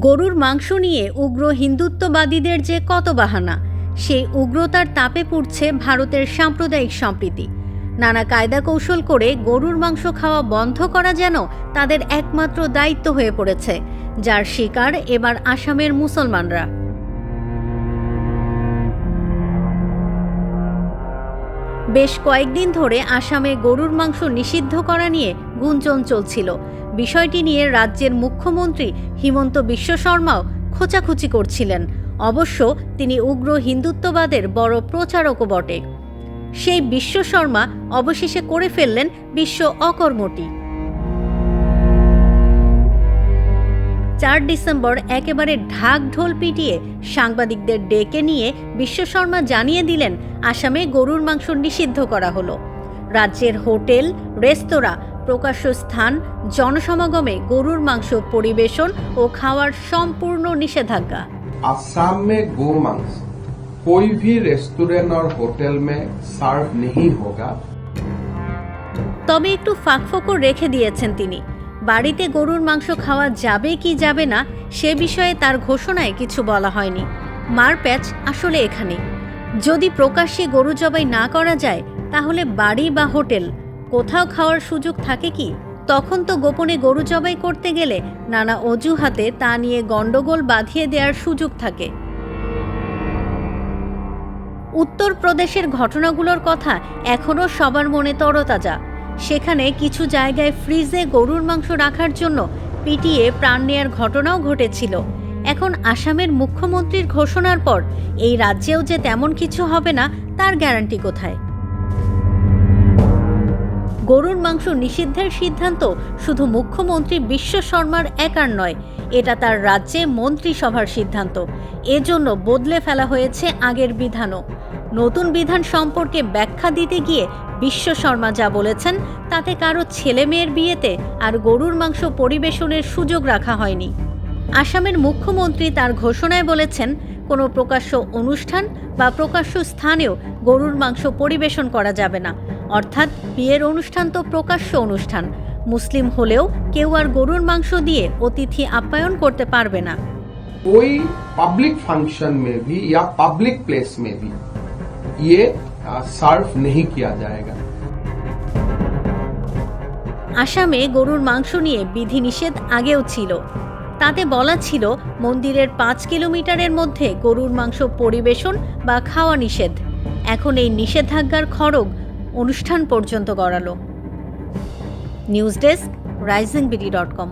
গরুর মাংস নিয়ে উগ্র হিন্দুত্ববাদীদের যে কত বাহানা সেই উগ্রতার তাপে পুড়ছে ভারতের সাম্প্রদায়িক সম্প্রীতি। নানা কায়দা কৌশল করে গরুর মাংস খাওয়া বন্ধ করা যেন তাদের একমাত্র দায়িত্ব হয়ে পড়েছে, যার শিকার এবার আসামের মুসলমানরা। বেশ কয়েকদিন ধরে আসামে গরুর মাংস নিষিদ্ধ করা নিয়ে গুঞ্জন চলছিল। বিষয়টি নিয়ে রাজ্যের মুখ্যমন্ত্রী হিমন্ত বিশ্ব শর্মাও খোঁচাখুচি করছিলেন। অবশ্য তিনি উগ্র হিন্দুত্ববাদের বড় প্রচারকও বটে। সেই বিশ্ব শর্মা অবশেষে করে ফেললেন বিশ্ব অকর্মটি। চার ডিসেম্বর একেবারে ঢাক ঢোল পিটিয়ে সাংবাদিকদের ডেকে নিয়ে বিশ্ব শর্মা জানিয়ে দিলেন, আসামে গরুর মাংস নিষিদ্ধ করা হলো। রাজ্যের হোটেল, রেস্তোরাঁ প্রকাশ্য স্থান জনসমাগমে গরুর মাংস পরিবেশন ও খাওয়ার সম্পূর্ণ নিষেধাজ্ঞা असम में गो मांस कोई भी रेस्टोरेंट और होटल में सर्व नहीं होगा তবে একটু ফাঁকফোকর রেখে দিয়েছেন তিনি বাড়িতে গরুর মাংস খাওয়া যাবে কি যাবে না সে বিষয়ে তার ঘোষণায় কিছু বলা হয়নি মারপ্যাচ আসলে এখানে যদি প্রকাশ্যে গরু জবাই না করা যায় তাহলে বাড়ি বা হোটেল কোথাও খাওয়ার সুযোগ থাকে কি? তখন তো গোপনে গরু জবাই করতে গেলে নানা অজুহাতে তা নিয়ে গণ্ডগোল বাঁধিয়ে দেওয়ার সুযোগ থাকে। উত্তরপ্রদেশের ঘটনাগুলোর কথা এখনও সবার মনে তরতাজা। সেখানে কিছু জায়গায় ফ্রিজে গরুর মাংস রাখার জন্য পিটিয়ে প্রাণ নেয়ার ঘটনাও ঘটেছিল। এখন আসামের মুখ্যমন্ত্রীর ঘোষণার পর এই রাজ্যেও যে তেমন কিছু হবে না, তার গ্যারান্টি কোথায়? গরুর মাংস নিষিদ্ধের সিদ্ধান্ত শুধু মুখ্যমন্ত্রী বিশ্ব শর্মার একার নয়, এটা তার রাজ্যে মন্ত্রিসভার সিদ্ধান্ত। এজন্য বদলে ফেলা হয়েছে আগের বিধানও। নতুন বিধান সম্পর্কে ব্যাখ্যা দিতে গিয়ে বিশ্ব শর্মা যা বলেছেন, তাতে কারও ছেলে মেয়ের বিয়েতে আর গরুর মাংস পরিবেশনের সুযোগ রাখা হয়নি। আসামের মুখ্যমন্ত্রী তার ঘোষণায় বলেছেন, কোনো প্রকাশ্য অনুষ্ঠান বা প্রকাশ্য স্থানেও গরুর মাংস পরিবেশন করা যাবে না। অর্থাৎ বিয়ের অনুষ্ঠান তো প্রকাশ্য অনুষ্ঠান। মুসলিম হলেও কেউ আর গরুর মাংস দিয়ে অতিথি আপ্যায়ন করতে পারবে না। ওই পাবলিক ফাংশন মে ভি ইয়া পাবলিক প্লেস মে ভি ইয়ে সার্ভ নেহি কিয়া জায়েগা আসামে গরুর মাংস নিয়ে বিধিনিষেধ আগেও ছিল। তাতে বলা ছিল মন্দিরের পাঁচ কিলোমিটারের মধ্যে গরুর মাংস পরিবেশন বা খাওয়া নিষেধ। এখন এই নিষেধাজ্ঞার খড়গ অনুষ্ঠান পর্যন্ত গড়ালো। News desk Rising BD dot com.